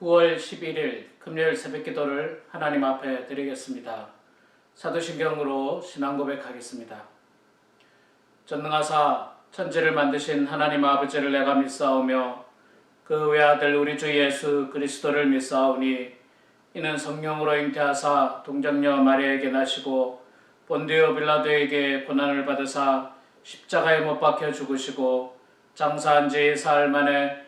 9월 11일 금요일 새벽 기도를 하나님 앞에 드리겠습니다. 사도신경으로 신앙 고백하겠습니다. 전능하사 천지를 만드신 하나님 아버지를 내가 믿사오며 그 외아들 우리 주 예수 그리스도를 믿사오니 이는 성령으로 잉태하사 동정녀 마리아에게 나시고 본디오 빌라도에게 고난을 받으사 십자가에 못 박혀 죽으시고 장사한 지 사흘 만에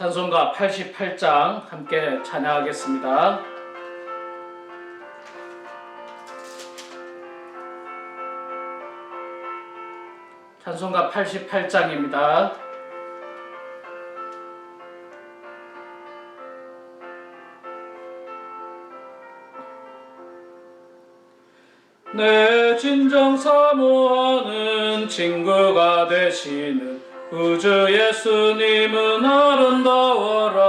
찬송가 88장 함께 찬양하겠습니다. 찬송가 88장입니다. 내 진정 사모하는 친구가 되시는 구주 예수님은 아름다워라.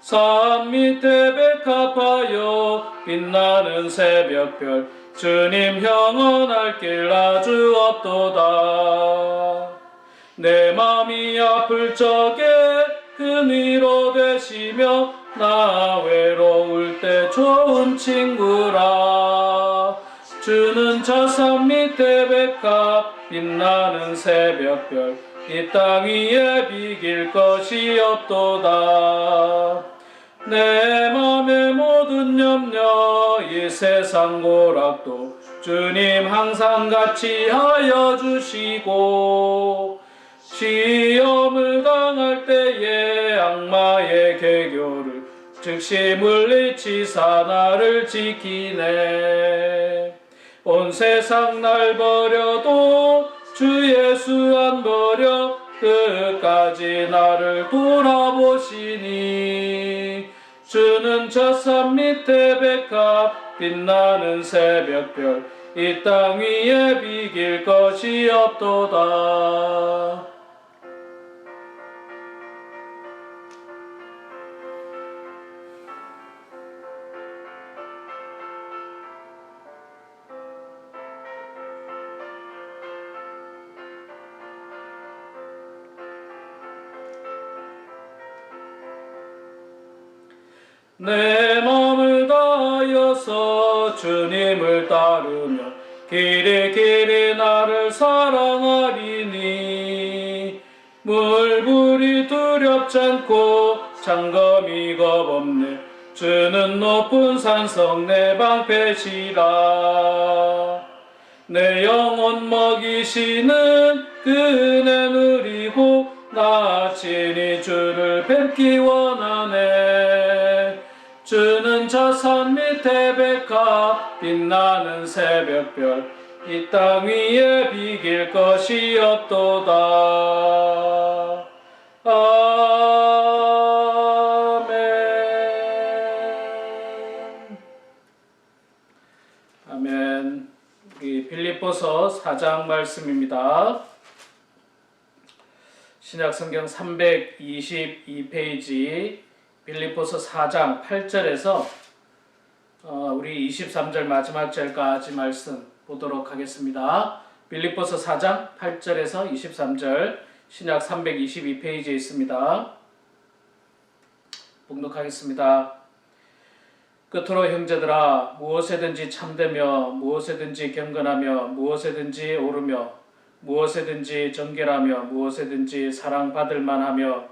산 밑에 백합하여 빛나는 새벽별 주님 영원할 길 아주 없도다. 내 맘이 아플 적에 그 위로 되시며 나 외로울 때 좋은 친구라 주는 저산 밑에 백합 빛나는 새벽별. 이 땅 위에 비길 것이 없도다. 내 맘의 모든 염려 이 세상 고락도 주님 항상 같이 하여 주시고 시험을 당할 때에 악마의 개교를 즉시 물리치 사 나를 지키네 온 세상 날 버려도 주 예수 안 버려 끝까지 나를 돌아보시니. 주는 저 산 밑에 백합 빛나는 새벽별 이 땅 위에 비길 것이 없도다 내 마음을 다하여서 주님을 따르며 길이 길이 나를 사랑하리니 물불이 두렵지 않고 장검이 겁없네 주는 높은 산성 내 방패시라. 내 영혼 먹이시는 그네 누리고 나 친히 주를 뵙기 원하네 주는 저 산 밑에 백합 빛나는 새벽별. 이 땅 위에 비길 것이 없도다. 아멘. 아멘. 우리 빌립보서 4장 말씀입니다. 신약성경 322페이지 빌립보서 4장 8절에서 어, 우리 23절 마지막 절까지 말씀 보도록 하겠습니다. 빌립보서 4장 8절에서 23절 신약 322페이지에 있습니다. 봉독하겠습니다. 끝으로 형제들아 무엇에든지 참되며 무엇에든지 경건하며 무엇에든지 오르며 무엇에든지 정결하며 무엇에든지 사랑받을 만하며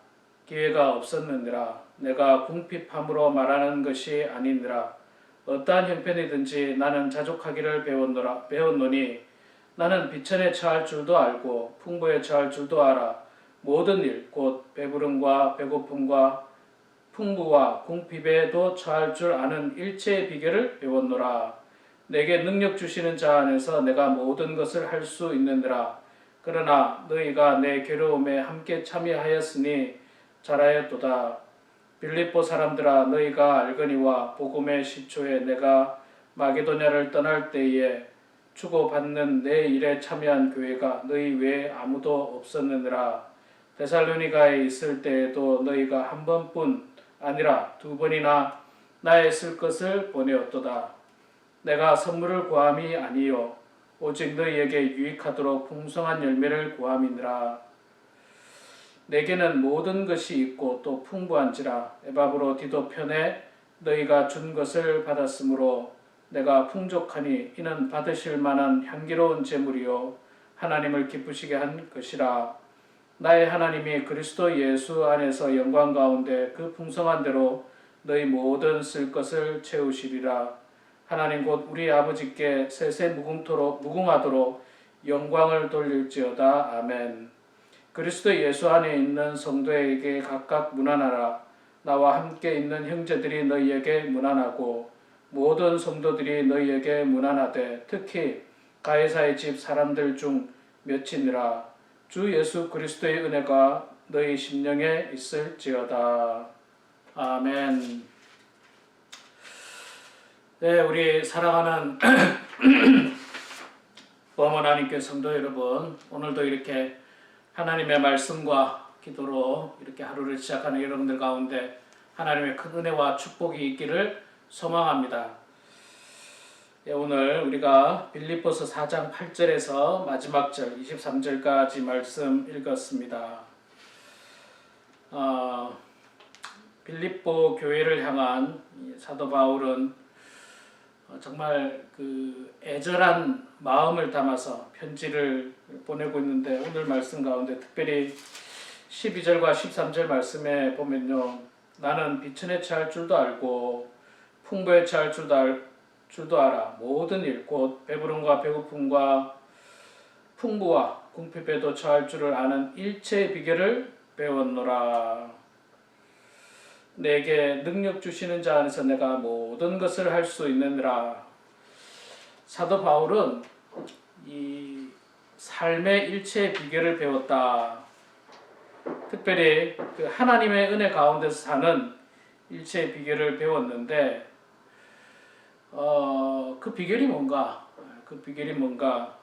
기회가 없었느니라. 내가 궁핍함으로 말하는 것이 아니니라. 어떠한 형편이든지 나는 자족하기를 배웠노라 배웠노니 나는 비천에 처할 줄도 알고 풍부에 처할 줄도 알아. 모든 일 곧 배부름과 배고픔과 풍부와 궁핍에도 처할 줄 아는 일체의 비결을 배웠노라. 내게 능력 주시는 자 안에서 내가 모든 것을 할 수 있느니라. 그러나 너희가 내 괴로움에 함께 참여하였으니 잘하였도다. 빌립보 사람들아 너희가 알거니와 복음의 시초에 내가 마게도냐를 떠날 때에 주고받는 내 일에 참여한 교회가 너희 외에 아무도 없었느니라. 데살로니가에 있을 때에도 너희가 한 번뿐 아니라 두 번이나 나의 쓸 것을 보내었도다. 내가 선물을 구함이 아니요. 오직 너희에게 유익하도록 풍성한 열매를 구함이니라 내게는 모든 것이 있고 또 풍부한지라. 에바브로 디도 편에 너희가 준 것을 받았으므로 내가 풍족하니 이는 받으실 만한 향기로운 제물이요. 하나님을 기쁘시게 한 것이라. 나의 하나님이 그리스도 예수 안에서 영광 가운데 그 풍성한 대로 너희 모든 쓸 것을 채우시리라. 하나님 곧 우리 아버지께 세세 무궁토록 무궁하도록 영광을 돌릴지어다. 아멘. 그리스도 예수 안에 있는 성도에게 각각 문안하라. 나와 함께 있는 형제들이 너희에게 문안하고 모든 성도들이 너희에게 문안하되 특히 가이사의 집 사람들 중 몇이니라. 주 예수 그리스도의 은혜가 너희 심령에 있을지어다. 아멘. 네, 우리 사랑하는 어머나님께 성도 여러분, 오늘도 이렇게 하나님의 말씀과 기도로 이렇게 하루를 시작하는 여러분들 가운데 하나님의 큰 은혜와 축복이 있기를 소망합니다. 예, 오늘 우리가 빌립보서 4장 8절에서 마지막 절 23절까지 말씀 읽었습니다. 어, 빌립보 교회를 향한 사도 바울은 어, 정말 그 애절한 마음을 담아서 편지를 보내고 있는데 오늘 말씀 가운데 특별히 12절과 13절 말씀에 보면요. 나는 비천에 처할 줄도 알고 풍부에 처할 줄도, 알, 줄도 알아. 모든 일, 곧 배부름과 배고픔과 풍부와 궁핍에도 처할 줄을 아는 일체의 비결을 배웠노라. 내게 능력 주시는 자 안에서 내가 모든 것을 할 수 있느니라. 사도 바울은 이 삶의 일체의 비결을 배웠다. 특별히 그 하나님의 은혜 가운데서 사는 일체의 비결을 배웠는데, 어, 그 비결이 뭔가? 그 비결이 뭔가?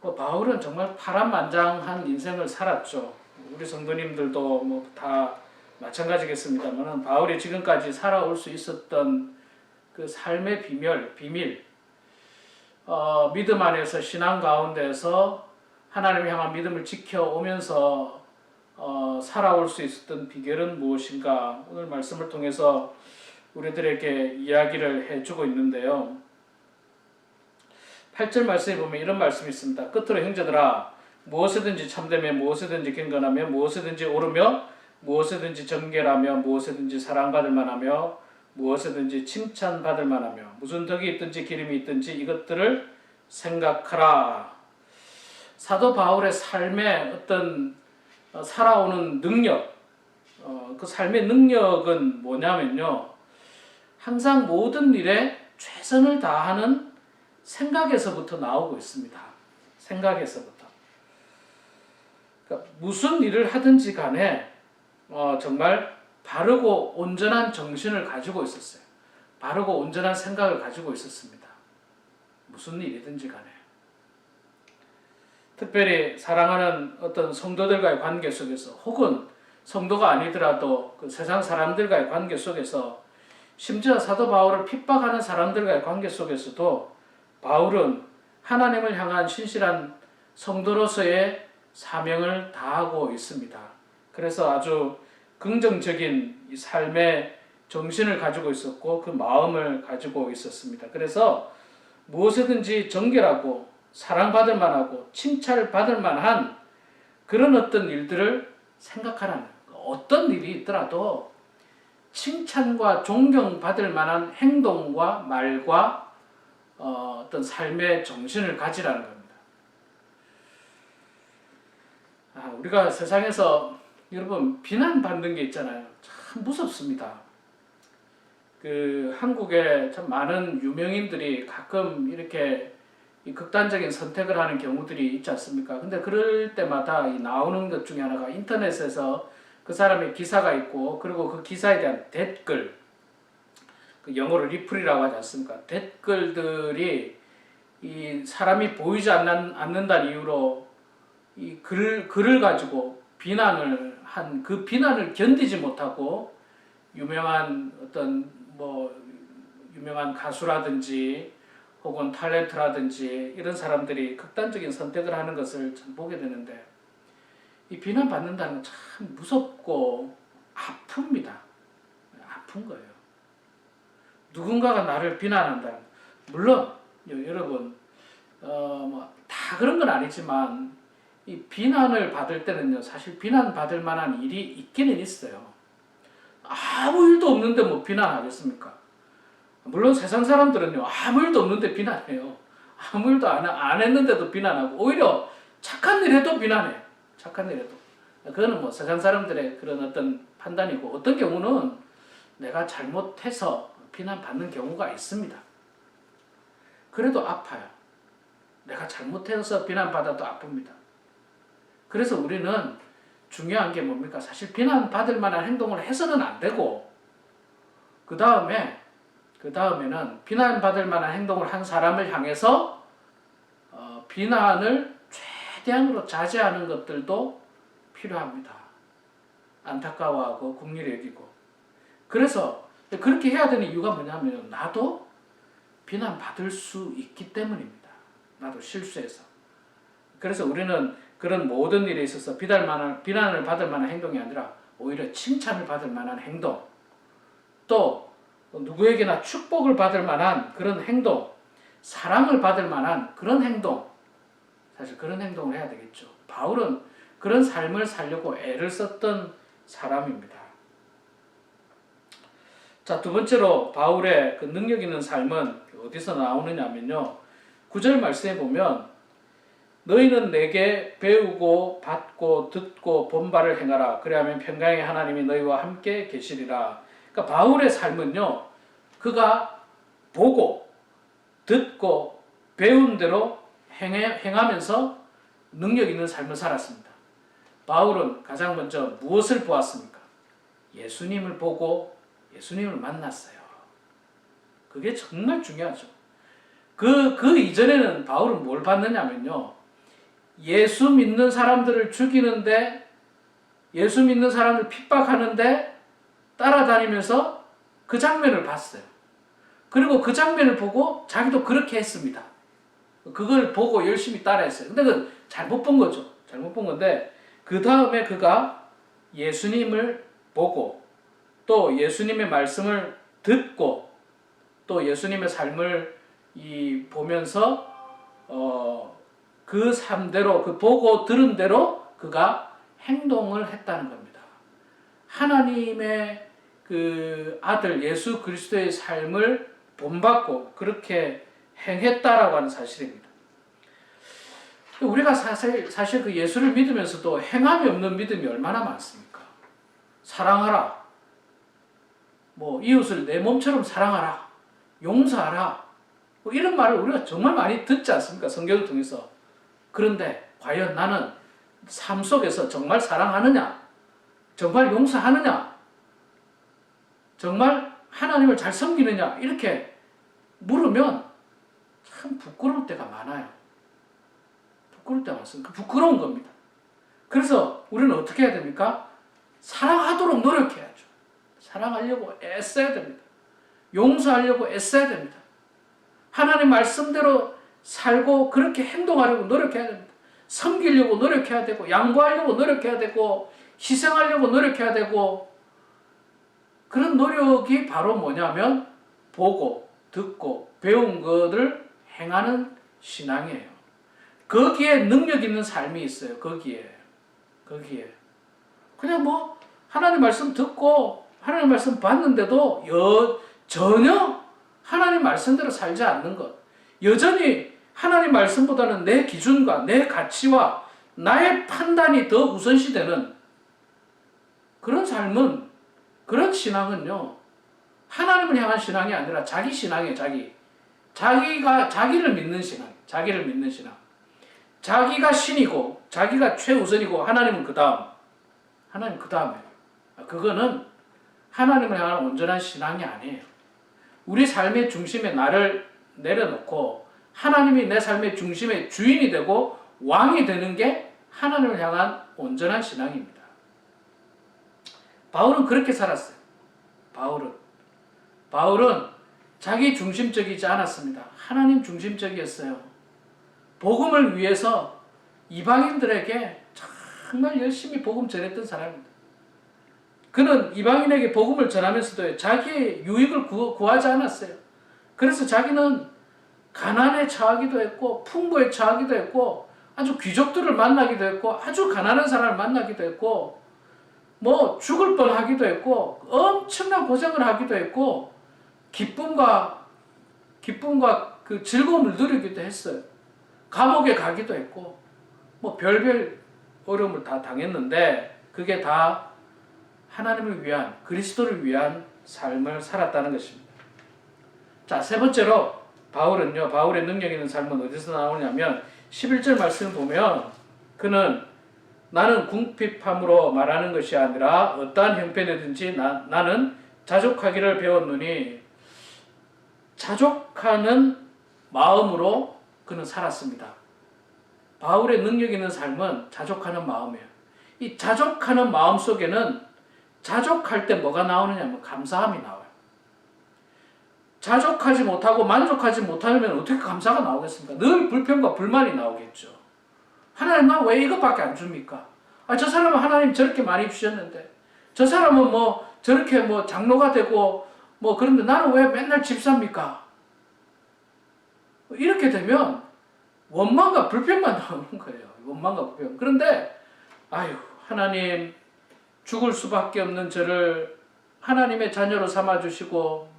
뭐 바울은 정말 파란만장한 인생을 살았죠. 우리 성도님들도 뭐 다 마찬가지겠습니다만 바울이 지금까지 살아올 수 있었던 그 삶의 비밀, 비밀, 어, 믿음 안에서 신앙 가운데서 하나님을 향한 믿음을 지켜오면서 어, 살아올 수 있었던 비결은 무엇인가 오늘 말씀을 통해서 우리들에게 이야기를 해주고 있는데요. 8절 말씀에 보면 이런 말씀이 있습니다. 끝으로 형제들아 무엇이든지 참되며 무엇이든지 경건하며 무엇이든지 오르며 무엇이든지 정결하며 무엇이든지 사랑받을 만하며 무엇이든지 칭찬받을 만하며 무슨 덕이 있든지 기름이 있든지 이것들을 생각하라. 사도 바울의 삶의 어떤 어, 살아오는 능력, 어, 그 삶의 능력은 뭐냐면요. 항상 모든 일에 최선을 다하는 생각에서부터 나오고 있습니다. 생각에서부터. 그러니까 무슨 일을 하든지 간에 어, 정말 바르고 온전한 정신을 가지고 있었어요. 바르고 온전한 생각을 가지고 있었습니다. 무슨 일이든지 간에. 특별히 사랑하는 어떤 성도들과의 관계 속에서 혹은 성도가 아니더라도 그 세상 사람들과의 관계 속에서 심지어 사도 바울을 핍박하는 사람들과의 관계 속에서도 바울은 하나님을 향한 신실한 성도로서의 사명을 다하고 있습니다. 그래서 아주 긍정적인 삶의 정신을 가지고 있었고 그 마음을 가지고 있었습니다. 그래서 무엇이든지 정결하고 사랑받을 만하고 칭찬을 받을 만한 그런 어떤 일들을 생각하라는 어떤 일이 있더라도 칭찬과 존경받을 만한 행동과 말과 어, 어떤 삶의 정신을 가지라는 겁니다. 아, 우리가 세상에서 여러분 비난받는 게 있잖아요. 참 무섭습니다. 그 한국에 참 많은 유명인들이 가끔 이렇게 이 극단적인 선택을 하는 경우들이 있지 않습니까? 근데 그럴 때마다 이 나오는 것 중에 하나가 인터넷에서 그 사람의 기사가 있고 그리고 그 기사에 대한 댓글 그 영어로 리플이라고 하지 않습니까? 댓글들이 이 사람이 보이지 않는, 않는다는 이유로 이 글, 글을 가지고 비난을 한 그 비난을 견디지 못하고 유명한 어떤 뭐 유명한 가수라든지 혹은 탤런트라든지 이런 사람들이 극단적인 선택을 하는 것을 참 보게 되는데 이 비난받는다는 건 참 무섭고 아픕니다. 아픈 거예요. 누군가가 나를 비난한다. 물론 여- 여러분 어 뭐 다 그런 건 아니지만 이 비난을 받을 때는요 사실 비난 받을 만한 일이 있기는 있어요. 아무 일도 없는데 뭐 비난하겠습니까? 물론 세상 사람들은요 아무 일도 없는데 비난해요. 아무 일도 안, 안 했는데도 비난하고 오히려 착한 일 해도 비난해. 착한 일 해도. 그거는 뭐 세상 사람들의 그런 어떤 판단이고 어떤 경우는 내가 잘못해서 비난받는 경우가 있습니다. 그래도 아파요. 내가 잘못해서 비난받아도 아픕니다. 그래서 우리는 중요한 게 뭡니까? 사실 비난받을 만한 행동을 해서는 안 되고 그 다음에 그 다음에는 비난받을 만한 행동을 한 사람을 향해서 어, 비난을 최대한으로 자제하는 것들도 필요합니다. 안타까워하고 국리를 여기고 그래서 그렇게 해야 되는 이유가 뭐냐면 나도 비난받을 수 있기 때문입니다. 나도 실수해서. 그래서 우리는 그런 모든 일에 있어서 비날 만한, 비난을 받을 만한 행동이 아니라 오히려 칭찬을 받을 만한 행동, 또 누구에게나 축복을 받을 만한 그런 행동, 사랑을 받을 만한 그런 행동, 사실 그런 행동을 해야 되겠죠. 바울은 그런 삶을 살려고 애를 썼던 사람입니다. 자, 두 번째로 바울의 그 능력 있는 삶은 어디서 나오느냐면요. 구절 말씀에 보면 너희는 내게 배우고 받고 듣고 본바를 행하라. 그래야면 평강의 하나님이 너희와 함께 계시리라. 그러니까 바울의 삶은요. 그가 보고 듣고 배운 대로 행해, 행하면서 능력 있는 삶을 살았습니다. 바울은 가장 먼저 무엇을 보았습니까? 예수님을 보고 예수님을 만났어요. 그게 정말 중요하죠. 그, 그 이전에는 바울은 뭘 봤느냐면요. 예수 믿는 사람들을 죽이는데, 예수 믿는 사람을 핍박하는데, 따라다니면서 그 장면을 봤어요. 그리고 그 장면을 보고 자기도 그렇게 했습니다. 그걸 보고 열심히 따라했어요. 근데 그건 잘못 본 거죠. 잘못 본 건데, 그 다음에 그가 예수님을 보고, 또 예수님의 말씀을 듣고, 또 예수님의 삶을 이 보면서 어, 그 삶대로 그 보고 들은 대로 그가 행동을 했다는 겁니다. 하나님의 그 아들 예수 그리스도의 삶을 본받고 그렇게 행했다라고 하는 사실입니다. 우리가 사실 사실 그 예수를 믿으면서도 행함이 없는 믿음이 얼마나 많습니까? 사랑하라. 뭐 이웃을 내 몸처럼 사랑하라. 용서하라. 뭐 이런 말을 우리가 정말 많이 듣지 않습니까? 성경을 통해서. 그런데 과연 나는 삶 속에서 정말 사랑하느냐? 정말 용서하느냐? 정말 하나님을 잘 섬기느냐? 이렇게 물으면 참 부끄러울 때가 많아요. 부끄러울 때가 많습니다. 부끄러운 겁니다. 그래서 우리는 어떻게 해야 됩니까? 사랑하도록 노력해야죠. 사랑하려고 애써야 됩니다. 용서하려고 애써야 됩니다. 하나님 말씀대로 살고 그렇게 행동하려고 노력해야 됩니다. 섬기려고 노력해야 되고 양보하려고 노력해야 되고 희생하려고 노력해야 되고 그런 노력이 바로 뭐냐면 보고 듣고 배운 것을 행하는 신앙이에요. 거기에 능력 있는 삶이 있어요. 거기에 거기에 그냥 뭐 하나님 말씀 듣고 하나님 말씀 봤는데도 여, 전혀 하나님 말씀대로 살지 않는 것. 여전히 하나님 말씀보다는 내 기준과 내 가치와 나의 판단이 더 우선시되는 그런 삶은 그런 신앙은요. 하나님을 향한 신앙이 아니라 자기 신앙이에요, 자기. 자기가 자기를 믿는 신앙. 자기를 믿는 신앙. 자기가 신이고 자기가 최우선이고 하나님은 그 다음. 하나님 그 다음에. 그거는 하나님을 향한 온전한 신앙이 아니에요. 우리 삶의 중심에 나를 내려놓고 하나님이 내 삶의 중심의 주인이 되고 왕이 되는 게 하나님을 향한 온전한 신앙입니다. 바울은 그렇게 살았어요. 바울은 바울은 자기 중심적이지 않았습니다. 하나님 중심적이었어요. 복음을 위해서 이방인들에게 정말 열심히 복음 전했던 사람입니다. 그는 이방인에게 복음을 전하면서도 자기의 유익을 구, 구하지 않았어요. 그래서 자기는 가난에 처하기도 했고 풍부에 처하기도 했고 아주 귀족들을 만나기도 했고 아주 가난한 사람을 만나기도 했고 뭐 죽을 뻔하기도 했고 엄청난 고생을 하기도 했고 기쁨과 기쁨과 그 즐거움을 누리기도 했어요. 감옥에 가기도 했고 뭐 별별 어려움을 다 당했는데 그게 다 하나님을 위한 그리스도를 위한 삶을 살았다는 것입니다. 자, 세 번째로 바울은요. 바울의 능력 있는 삶은 어디서 나오냐면 11절 말씀을 보면 그는 나는 궁핍함으로 말하는 것이 아니라 어떠한 형편이든지 나, 나는 자족하기를 배웠노니 자족하는 마음으로 그는 살았습니다. 바울의 능력 있는 삶은 자족하는 마음이에요. 이 자족하는 마음 속에는 자족할 때 뭐가 나오느냐면 감사함이 나와요. 자족하지 못하고 만족하지 못하면 어떻게 감사가 나오겠습니까? 늘 불평과 불만이 나오겠죠. 하나님 나 왜 이것밖에 안 줍니까? 아, 저 사람은 하나님 저렇게 많이 주셨는데 저 사람은 뭐 저렇게 뭐 장로가 되고 뭐 그런데 나는 왜 맨날 집 삽니까? 이렇게 되면 원망과 불평만 나오는 거예요. 원망과 불평. 그런데 아유 하나님 죽을 수밖에 없는 저를 하나님의 자녀로 삼아 주시고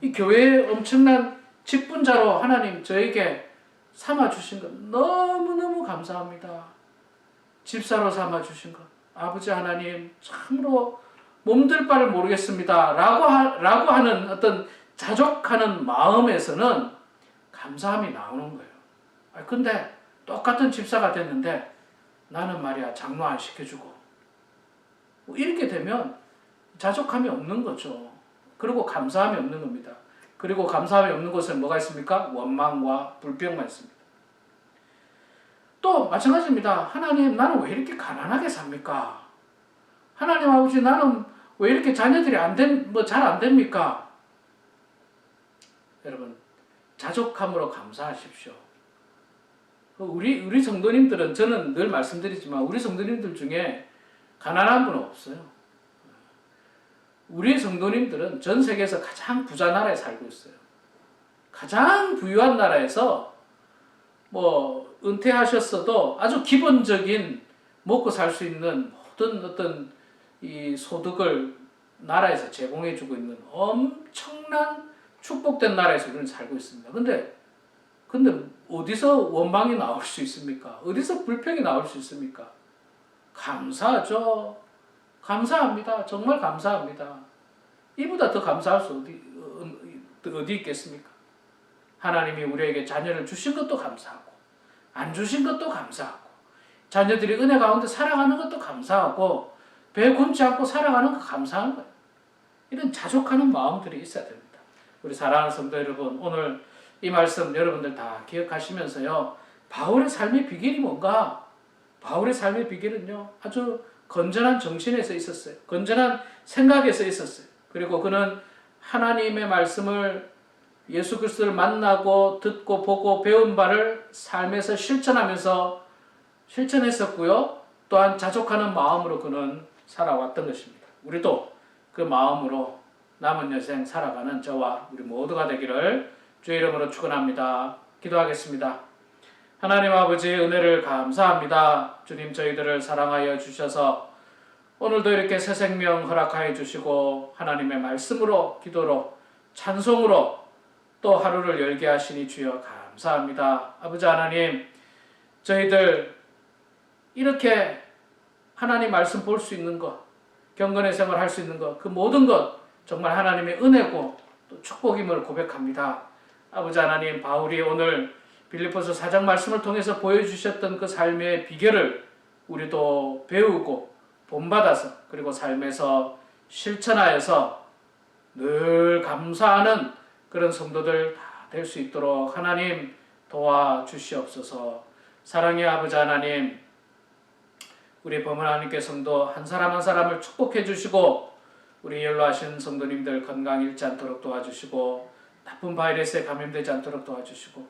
이 교회의 엄청난 직분자로 하나님 저에게 삼아 주신 것 너무너무 감사합니다. 집사로 삼아 주신 것 아버지 하나님 참으로 몸들 바를 모르겠습니다. 라고, 하, 라고 하는 어떤 자족하는 마음에서는 감사함이 나오는 거예요. 아, 근데 똑같은 집사가 됐는데 나는 말이야 장로 안 시켜주고 뭐 이렇게 되면 자족함이 없는 거죠. 그리고 감사함이 없는 겁니다. 그리고 감사함이 없는 곳에 뭐가 있습니까? 원망과 불평만 있습니다. 또 마찬가지입니다. 하나님 나는 왜 이렇게 가난하게 삽니까? 하나님 아버지 나는 왜 이렇게 자녀들이 안 된, 뭐잘 안 됩니까? 여러분, 자족함으로 감사하십시오. 우리, 우리 성도님들은 저는 늘 말씀드리지만 우리 성도님들 중에 가난한 분은 없어요. 우리 성도님들은 전 세계에서 가장 부자 나라에 살고 있어요. 가장 부유한 나라에서 뭐 은퇴하셨어도 아주 기본적인 먹고 살 수 있는 모든 어떤 이 소득을 나라에서 제공해주고 있는 엄청난 축복된 나라에서 우리는 살고 있습니다. 근데 근데 어디서 원망이 나올 수 있습니까? 어디서 불평이 나올 수 있습니까? 감사하죠. 감사합니다. 정말 감사합니다. 이보다 더 감사할 수 어디 어, 어디 있겠습니까? 하나님이 우리에게 자녀를 주신 것도 감사하고 안 주신 것도 감사하고 자녀들이 은혜 가운데 살아가는 것도 감사하고 배 굶지 않고 살아가는 거 감사한 거예요. 이런 자족하는 마음들이 있어야 됩니다. 우리 사랑하는 성도 여러분, 오늘 이 말씀 여러분들 다 기억하시면서요. 바울의 삶의 비결이 뭔가? 바울의 삶의 비결은요. 아주 건전한 정신에서 있었어요. 건전한 생각에서 있었어요. 그리고 그는 하나님의 말씀을 예수 그리스도를 만나고 듣고 보고 배운 바를 삶에서 실천하면서 실천했었고요. 또한 자족하는 마음으로 그는 살아왔던 것입니다. 우리도 그 마음으로 남은 여생 살아가는 저와 우리 모두가 되기를 주의 이름으로 축원합니다. 기도하겠습니다. 하나님 아버지 은혜를 감사합니다. 주님 저희들을 사랑하여 주셔서 오늘도 이렇게 새 생명 허락하여 주시고 하나님의 말씀으로 기도로 찬송으로 또 하루를 열게 하시니 주여 감사합니다. 아버지 하나님 저희들 이렇게 하나님 말씀 볼 수 있는 것 경건의 생활 할 수 있는 것 그 모든 것 정말 하나님의 은혜고 또 축복임을 고백합니다. 아버지 하나님 바울이 오늘 빌립보서 4장 말씀을 통해서 보여주셨던 그 삶의 비결을 우리도 배우고 본받아서 그리고 삶에서 실천하여서 늘 감사하는 그런 성도들 다 될 수 있도록 하나님 도와주시옵소서. 사랑의 아버지 하나님, 우리 범은 하나님께 성도 한 사람 한 사람을 축복해 주시고 우리 연로하신 성도님들 건강 잃지 않도록 도와주시고 나쁜 바이러스에 감염되지 않도록 도와주시고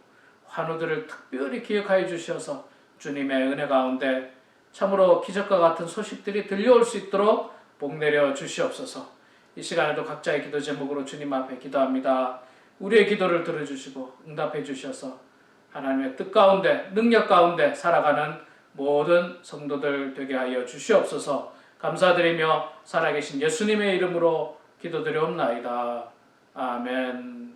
환우들을 특별히 기억하여 주셔서 주님의 은혜 가운데 참으로 기적과 같은 소식들이 들려올 수 있도록 복 내려 주시옵소서. 이 시간에도 각자의 기도 제목으로 주님 앞에 기도합니다. 우리의 기도를 들어주시고 응답해 주셔서 하나님의 뜻 가운데 능력 가운데 살아가는 모든 성도들 되게 하여 주시옵소서. 감사드리며 살아계신 예수님의 이름으로 기도드리옵나이다. 아멘.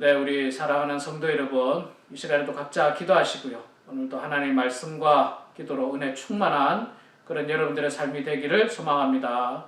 네 우리 사랑하는 성도 여러분 이 시간에도 각자 기도하시고요 오늘도 하나님 말씀과 기도로 은혜 충만한 그런 여러분들의 삶이 되기를 소망합니다.